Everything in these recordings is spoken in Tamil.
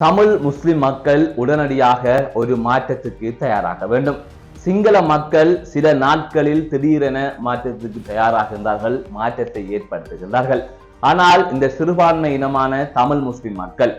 தமிழ் முஸ்லிம் மக்கள் உடனடியாக ஒரு மாற்றத்துக்கு தயாராக வேண்டும். சிங்கள மக்கள் சில நாட்களில் திடீரென மாற்றத்துக்கு தயாராகின்றார்கள் மாற்றத்தை ஏற்படுத்துகின்றார்கள். ஆனால் இந்த சிறுபான்மை இனமான தமிழ் முஸ்லிம் மக்கள்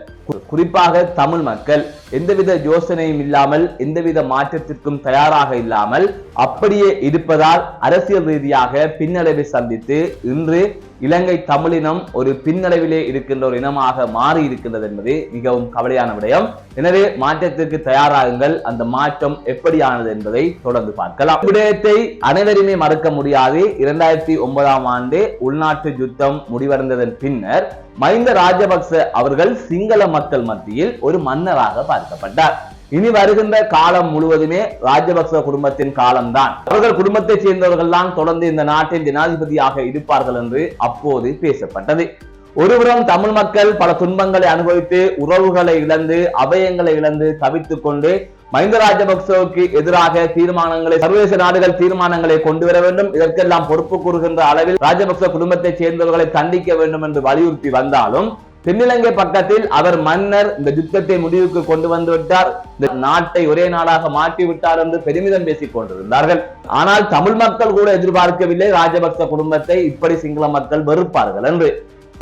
குறிப்பாக தமிழ் மக்கள் எந்தவித யோசனையும் இல்லாமல் எந்தவித மாற்றத்திற்கும் தயாராக இல்லாமல் அப்படியே இருப்பதால் அரசியல் ரீதியாக பின்னடைவை சந்தித்து இன்று இலங்கை தமிழினம் ஒரு பின்னடைவிலே இருக்கின்ற ஒரு இனமாக மாறி இருக்கின்றது என்பது மிகவும் கவலையான விடயம். எனவே மாற்றத்திற்கு தயாராகுங்கள். அந்த மாற்றம் எப்படியானது என்பதை தொடர்ந்து பார்க்கலாம். விடயத்தை அனைவருமே மறுக்க முடியாது. இரண்டாயிரத்தி ஒன்பதாம் ஆண்டு உள்நாட்டு யுத்தம் முடிவடைந்ததன் பின்னர் மஹிந்த ராஜபக்ச அவர்கள் சிங்கள மக்கள் மத்தியில் ஒரு மன்னராக பார்க்கப்பட்டார். இனி வருகின்ற காலம் முழுவதுமே ராஜபக்ச குடும்பத்தின் காலம்தான். அவர்கள் குடும்பத்தைச் சேர்ந்தவர்கள் தான் தொடர்ந்து இந்த நாட்டின் ஜனாதிபதியாக இருப்பார்கள் என்று அப்போது பேசப்பட்டது. ஒருபுறம் தமிழ் மக்கள் பல துன்பங்களை அனுபவித்து உறவுகளை இழந்து அபயங்களை இழந்து தவித்துக் கொண்டு மஹிந்த ராஜபக்சவுக்கு எதிராக தீர்மானங்களை சர்வதேச நாடுகள் தீர்மானங்களை கொண்டு வர வேண்டும். இதற்கெல்லாம் பொறுப்பு கூறுகின்ற அளவில் ராஜபக்ச குடும்பத்தைச் சேர்ந்தவர்களை தண்டிக்க வேண்டும் என்று வலியுறுத்தி வந்தாலும் தென்னிலங்கை பக்கத்தில் அவர் மன்னர் இந்த யுத்தத்தை முடிவுக்கு கொண்டு வந்து விட்டார். இந்த நாட்டை ஒரே நாடாக மாற்றி விட்டார் என்று பெருமிதம் பேசிக் கொண்டிருந்தார்கள். ஆனால் தமிழ் மக்கள் கூட எதிர்பார்க்கவில்லை. ராஜபக்ச குடும்பத்தை இப்படி சிங்கள மக்கள் வெறுப்பார்கள் என்று.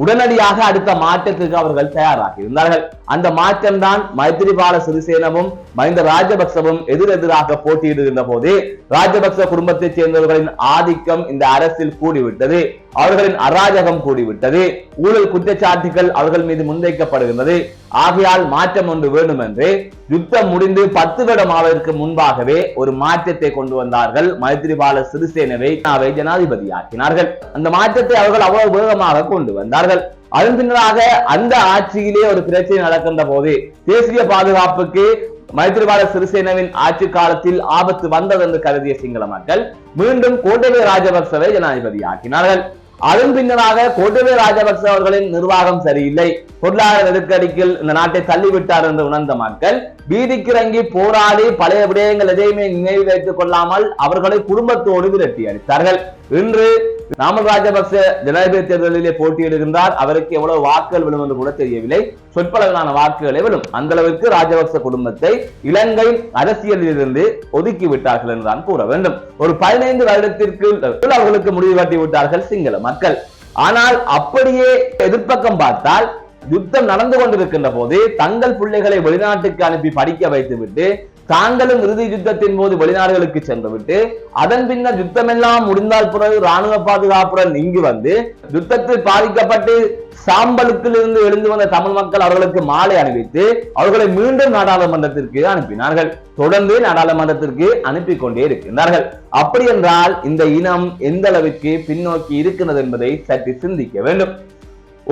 உடனடியாக அடுத்த மாற்றத்திற்கு அவர்கள் தயாராகி இருந்தார்கள். அந்த மாற்றம்தான் மைத்திரிபால சிறிசேனவும் மஹிந்த ராஜபக்சவும் எதிரெதிராக போட்டியிடுகின்ற போது ராஜபக்ச குடும்பத்தைச் சேர்ந்தவர்களின் ஆதிக்கம் இந்த அரசில் கூடிவிட்டது. அவர்களின் அராஜகம் கூடிவிட்டது. ஊழல் குற்றச்சாட்டுகள் அவர்கள் மீது முன்வைக்கப்படுகின்றது. ஆகையால் மாற்றம் ஒன்று வேண்டும் என்று யுத்தம் முடிந்து பத்து வருடம் ஆவதற்கு முன்பாகவே ஒரு மாற்றத்தை கொண்டு வந்தார்கள் மைத்திரிபால சிறிசேனவை அவை ஜனாதிபதியாக்கினார்கள். அந்த மாற்றத்தை அவர்கள் அவ்வளவு வேகமாக கொண்டு வந்தார்கள். அதன் பின்னராக அந்த ஆட்சியிலே ஒரு பிரச்சனை நடக்கின்ற போது தேசிய பாதுகாப்புக்கு மைத்திரிபால சிறிசேனவின் ஆட்சி காலத்தில் ஆபத்து வந்தது என்று கருதிய சிங்கள மக்கள் மீண்டும் கோட்டபய ராஜபக்சவை ஜனாதிபதி ஆக்கினார்கள் அதன் பின்னராக கோட்டபய ராஜபக்ச அவர்களின் நிர்வாகம் சரியில்லை. பொருளாதார நெருக்கடிக்கில் இந்த நாட்டை தள்ளிவிட்டார் என்று உணர்ந்த மக்கள் வீதிக்கிறங்கி போராடி பழைய விடயங்கள் எதையுமே நினைவு வைத்துக் கொள்ளாமல் அவர்களை குடும்பத்தோடு விரட்டி அடித்தார்கள். இன்று நாமல் ராஜபக்ச ஜனாதிபதி தேர்தலிலே போட்டியிடுகின்றார். அவருக்கு எவ்வளவு வாக்குகள் விழும் என்று கூட தெரியவில்லை. சொற்பளவிலான வாக்குகளை விழும். அந்த அளவிற்கு ராஜபக்ச குடும்பத்தை இலங்கை அரசியலில் இருந்து ஒதுக்கி விட்டார்கள் என்றுதான் கூற வேண்டும். ஒரு பதினைந்து வருடத்திற்கு அவர்களுக்கு முடிவு காட்டி விட்டார்கள் சிங்கள மக்கள். ஆனால் அப்படியே எதிர்ப்பக்கம் பார்த்தால் யுத்தம் நடந்து கொண்டிருக்கின்ற போது தங்கள் பிள்ளைகளை வெளிநாட்டுக்கு அனுப்பி படிக்க வைத்துவிட்டு தாங்களும் இறுதி யுத்தத்தின் போது வெளிநாடுகளுக்கு சென்று விட்டு அதன் பின்னர் யுத்தமெல்லாம் முடிந்தால் பிறகு ராணுவ பாதுகாப்புடன் இங்கு வந்து யுத்தத்தில் பாதிக்கப்பட்டு சாம்பலுக்கில் இருந்து எழுந்து வந்த தமிழ் மக்கள் அவர்களுக்கு மாலை அணிவித்து அவர்களை மீண்டும் நாடாளுமன்றத்திற்கு அனுப்பினார்கள். தொடர்ந்து நாடாளுமன்றத்திற்கு அனுப்பி கொண்டே இருக்கின்றார்கள். அப்படி என்றால் இந்த இனம் எந்த அளவிற்கு பின்னோக்கி இருக்கிறது என்பதை சற்று சிந்திக்க வேண்டும்.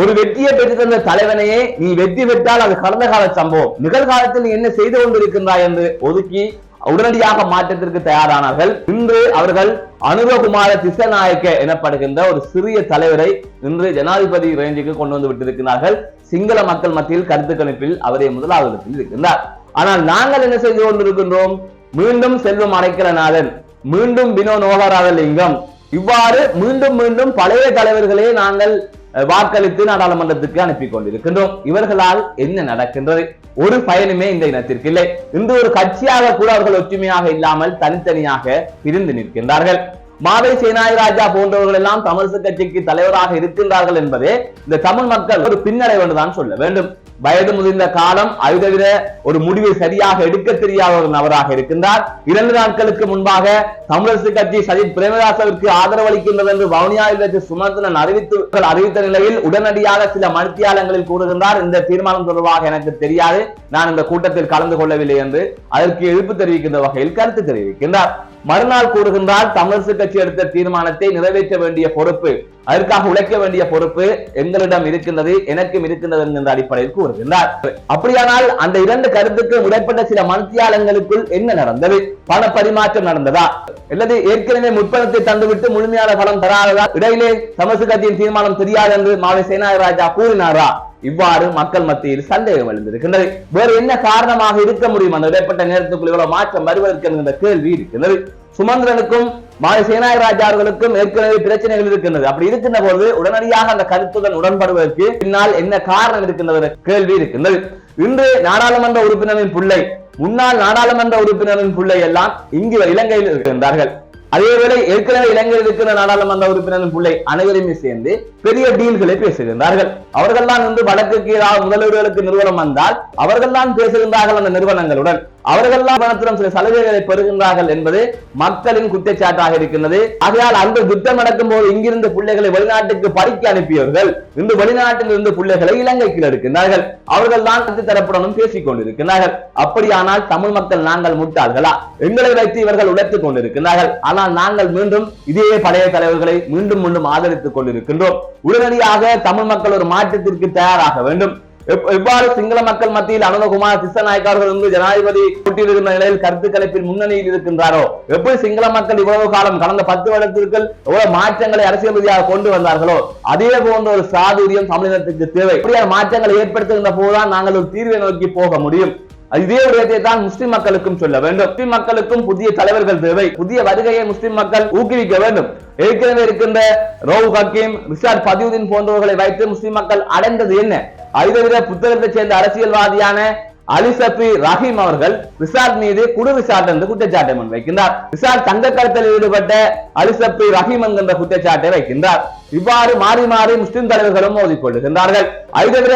ஒரு வெற்றியை பெற்று தந்த தலைவனையே நீ வெற்றி பெற்றால் அது கடந்த கால சம்பவம். நிகழ்காலத்தில் நீ என்ன செய்து கொண்டிருக்கின்றாய் என்று ஒதுக்கி உடனடியாக மாற்றத்திற்கு தயாரானார்கள். இன்று அவர்கள் அனுரகுமார திசநாயக்க எனப்படுகின்ற ஒரு சிறிய தலைவரை இன்று ஜனாதிபதி ரேஞ்சுக்கு கொண்டு வந்து விட்டிருக்கிறார்கள். சிங்கள மக்கள் மத்தியில் கருத்து கணிப்பில் அவரே முதலாவது இடத்தில் இருக்கின்றார். ஆனால் நாங்கள் என்ன செய்து கொண்டிருக்கின்றோம்? மீண்டும் செல்வம் அடைக்கலநாதன் மீண்டும் வினோ நோகராத லிங்கம் இவ்வாறு மீண்டும் மீண்டும் பழைய தலைவர்களே நாங்கள் வாக்களித்து நாடாளுமன்றத்துக்கு அனுப்பி கொண்டிருக்கின்றோம். இவர்களால் என்ன நடக்கின்றது? ஒரு பயனுமே இந்த இனத்திற்கு இல்லை. இன்று ஒரு கட்சியாக கூட அவர்கள் ஒற்றுமையாக இல்லாமல் தனித்தனியாக பிரிந்து நிற்கின்றார்கள். மாவை சேனாதிராஜா போன்றவர்கள் எல்லாம் தமிழிசை கட்சிக்கு தலைவராக இருக்கின்றார்கள் என்பதே இந்த தமிழ் மக்கள் ஒரு பின்னடை என்றுதான் சொல்ல வேண்டும். வயது முதிர்ந்த காலம் அது தவிர ஒரு முடிவை சரியாக எடுக்க தெரியாத ஒரு நபராக இருக்கின்றார். இரண்டு நாட்களுக்கு முன்பாக தமிழரசு கட்சி சஜித் பிரேமதாசவிற்கு ஆதரவு அளிக்கின்றது என்று வவுனியாவில் வைத்து சுமந்திரன் அறிவித்து அறிவித்த நிலையில் உடனடியாக சில மணித்தியாலங்களில் கூறுகின்றார். இந்த தீர்மானம் தொடர்பாக எனக்கு தெரியாது. நான் இந்த கூட்டத்தில் கலந்து கொள்ளவில்லை என்று அதற்கு எதிர்ப்பு தெரிவிக்கின்ற வகையில் கருத்து தெரிவிக்கின்றார். மறுநாள் கூறுகின்றால் தமிழரசு கட்சி எடுத்த தீர்மானத்தை நிறைவேற்ற வேண்டிய பொறுப்பு அதற்காக உழைக்க வேண்டிய பொறுப்பு எங்களிடம் இருக்கின்றது எனக்கும் இருக்கின்றது என்கின்ற அடிப்படையில் கூறுகின்றார். அப்படியானால் அந்த இரண்டு கருத்துக்கு உடைப்பட்ட சில மனத்தியாளங்களுக்குள் என்ன நடந்தது? பண பரிமாற்றம் நடந்ததா? அல்லது ஏற்கனவே முற்பணத்தை தந்துவிட்டு முழுமையான பலம் தராததா இடையிலே தமிழக கட்சியின் தீர்மானம் தெரியாது என்று மாவை சேனாராஜா கூறினாரா? இவ்வாறு மக்கள் மத்தியில் சந்தேகம் எழுந்திருக்கின்றது. வேறு என்ன காரணமாக இருக்க முடியும்? அந்த இடைப்பட்ட நேரத்துக்குள் இவ்வளவு மாற்றம் வருவதற்கு என்கின்ற கேள்வி இருக்கின்றது. சுமந்திரனுக்கும் மாலை சேனாய ராஜா அவர்களுக்கும் ஏற்கனவே பிரச்சனைகள் இருக்கின்றது. அப்படி இருக்கின்ற போது உடனடியாக அந்த கருத்துடன் உடன்படுவதற்கு பின்னால் என்ன காரணம் இருக்கின்றது கேள்வி இருக்கின்றது. இன்று நாடாளுமன்ற உறுப்பினரின் பிள்ளை முன்னாள் நாடாளுமன்ற உறுப்பினரின் பிள்ளை எல்லாம் இங்கு இலங்கையில் இருக்கின்றார்கள். அதேவேளை ஏற்கனவே இளைஞர் இருக்கிற நாடாளுமன்ற உறுப்பினரின் பிள்ளை அனைவருமே சேர்ந்து பெரிய டீல்களை பேசுகின்றார்கள் அவர்கள்தான் வந்து வடக்கு ஏதாவது முதல்வர்களுக்கு நிறுவனம் வந்தால் அவர்கள்தான் பேசுகின்றார்கள் அந்த நிறுவனங்களுடன். அவர்கள் தான் சில சலுகைகளை பெறுகின்றார்கள் என்பது மக்களின் குற்றச்சாட்டாக இருக்கின்றது. ஆகையால் அந்த யுத்தம் நடக்கும் போது இங்கிருந்த பிள்ளைகளை வெளிநாட்டுக்கு படிக்க அனுப்பியவர்கள் இன்று வெளிநாட்டில் இருந்து பிள்ளைகளை இலங்கைக்கு எடுக்கின்றார்கள். அவர்கள் தான் கருத்து தரப்புடனும் பேசிக் கொண்டிருக்கிறார்கள் அப்படியானால் தமிழ் மக்கள் நாங்கள் முட்டாள்களா? எங்களை வைத்து இவர்கள் உழைத்துக் கொண்டிருக்கிறார்கள் ஆனால் நாங்கள் மீண்டும் இதே பழைய தலைவர்களை மீண்டும் மீண்டும் ஆதரித்துக் கொண்டிருக்கின்றோம். உடனடியாக தமிழ் மக்கள் ஒரு மாற்றத்திற்கு தயாராக வேண்டும். எவ்வாறு சிங்கள மக்கள் மத்தியில் அனந்தகுமார் திசநாயக் அவர்கள் வந்து ஜனாதிபதி போட்டியிடுகின்ற நிலையில் கருத்து கலைப்பில் முன்னணியில் இருக்கின்றாரோ? எப்படி சிங்கள மக்கள் இவ்வளவு காலம் கடந்த பத்து வருடத்திற்கு எவ்வளவு மாற்றங்களை அரசியல் ரீதியாக கொண்டு வந்தார்களோ அதே போன்ற ஒரு சாதுரியம் தமிழினத்துக்கு தேவை. இப்படியான மாற்றங்களை ஏற்படுத்துகின்ற போதுதான் நாங்கள் ஒரு தீர்வை நோக்கி போக முடியும். இதே விடயத்தை தான் முஸ்லிம் மக்களுக்கும் சொல்ல வேண்டும். முஸ்லிம் மக்களுக்கும் புதிய தலைவர்கள் தேவை. புதிய வருகையை முஸ்லிம் மக்கள் ஊக்குவிக்க வேண்டும். ஏற்கனவே இருக்கின்ற ரவு ஹக்கீம் ரிஷாத் பதியுதீன் போன்றவர்களை வைத்து முஸ்லிம் மக்கள் அடைந்தது என்ன? ஐதவிர புத்தகத்தை சேர்ந்த அரசியல்வாதியான அலிசபி ரஹீம் அவர்கள் ரிசார்ட் மீது குடு ரிசார்ட் என்று குற்றச்சாட்டை முன்வைக்கின்றார். ரிசார்ட் தங்க கடத்தலில் ஈடுபட்ட அலிசபி ரஹீம் என்கின்ற குற்றச்சாட்டை வைக்கின்றார். இவ்வாறு மாறி மாறி முஸ்லிம் தலைவர்களும் மோதிக்கொள்ளுகின்றார்கள் அதை தவிர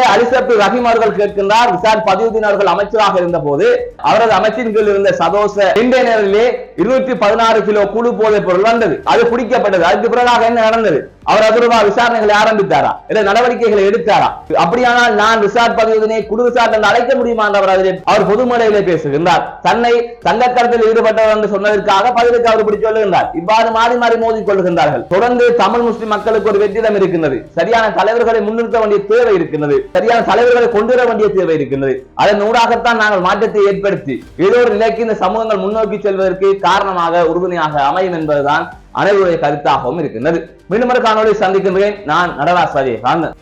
ரஹீம் அவர்கள் கேட்கின்றார் ரிசார்ட் பதியுதீன் அவர்கள் அமைச்சராக இருந்த போது அவரது அமைச்சின் கீழ் இருந்த சதோச கண்டெய்னரிலே இருநூற்றி பதினாறு கிலோ குழு போதைப் பொருள் வந்தது. அது பிடிக்கப்பட்டது அதுக்கு பிறகாக என்ன நடந்தது? அவர் அது விசாரணைகளை ஆரம்பித்தாரா? இல்ல நடவடிக்கைகளை எடுத்தாரா? அப்படியானால் நான் ரிசார்ட் பதிவுதனை குழு ரிசார்ட் என்று அழைக்க முடியுமா என்று அவர் அதிலே அவர் பொதுமலையிலே பேசுகின்றார். தன்னை தங்கக்கடத்தில் ஈடுபட்டவர் என்று சொன்னதற்காக பதிலுக்கு அவர் இப்படி சொல்லுகின்றார். இவ்வாறு மாறி மாறி மோதி கொள்கின்றார்கள் தொடர்ந்து தமிழ் முஸ்லிம் மக்களுக்கு ஒரு வெற்றிடம் இருக்கின்றது. சரியான தலைவர்களை முன்னிறுத்த வேண்டிய தேவை இருக்கின்றது. சரியான தலைவர்களை கொண்டு வர வேண்டிய தேவை இருக்கின்றது. அதன் ஊடாகத்தான் நாங்கள் மாற்றத்தை ஏற்படுத்தி ஏதோ ஒரு நிலைக்கு இந்த சமூகங்கள் முன்னோக்கி செல்வதற்கு காரணமாக உறுதுணையாக அமையும் என்பதுதான் அனைவருடைய கருத்தாகவும் இருக்கின்றது. மீண்டும் ஒரு காணொளி சந்திக்கின்றேன். நான் நடராஜ் காந்தன்